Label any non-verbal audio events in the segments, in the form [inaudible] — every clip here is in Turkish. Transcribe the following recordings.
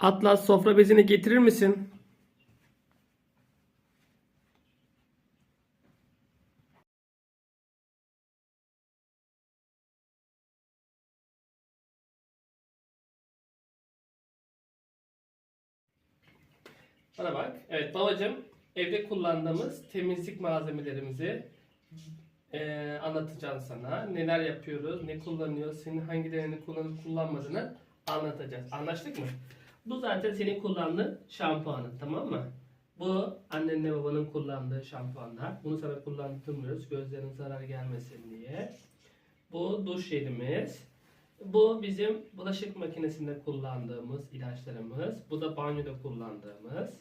Atlas sofra bezini getirir misin? Bana bak. Evet babacığım evde kullandığımız temizlik malzemelerimizi eee, anlatacağım sana. Neler yapıyoruz, ne kullanıyoruz, senin hangilerini kullanıp kullanmadığını anlatacağız. Anlaştık mı? Bu zaten senin kullandığın şampuanın tamam mı? Bu annenle babanın kullandığı şampuanlar. Bunu sana kullandırmıyoruz gözlerine zarar gelmesin diye. Bu duş jelimiz. Bu bizim bulaşık makinesinde kullandığımız ilaçlarımız. Bu da banyoda kullandığımız.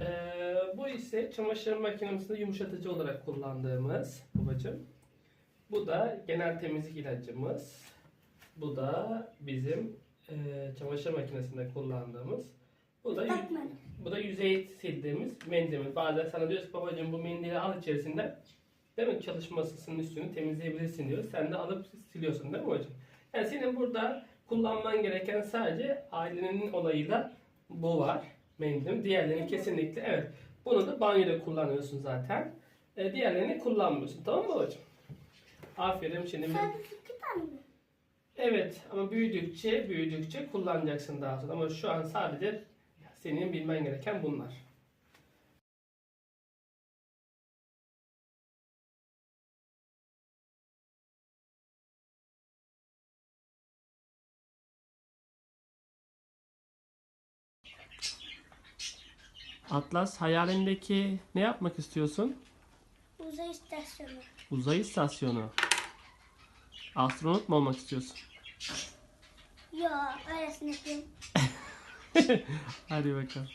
Ee, bu ise çamaşır makinemizde yumuşatıcı olarak kullandığımız babacığım. Bu da genel temizlik ilacımız. Bu da bizim e, çamaşır makinesinde kullandığımız. Bu da bu da yüzey sildiğimiz mendilimiz. Bazen sana diyoruz ki babacığım bu mendili al içerisinde. Değil mi? Çalışma masasının üstünü temizleyebilirsin diyoruz. Sen de alıp siliyorsun değil mi hocam? Yani senin burada kullanman gereken sadece ailenin olayıyla bu var. Mendilim. Diğerlerini kesinlikle evet. Bunu da banyoda kullanıyorsun zaten. E, diğerlerini kullanmıyorsun. Tamam mı hocam? Aferin şimdi. Sadece iki tane mi? Evet ama büyüdükçe büyüdükçe kullanacaksın daha sonra. Ama şu an sadece senin bilmen gereken bunlar. Atlas hayalindeki ne yapmak istiyorsun? Uzay istasyonu. Uzay istasyonu. Astronot mu olmak istiyorsun? Yo öylesine değil. [laughs] Hadi bakalım.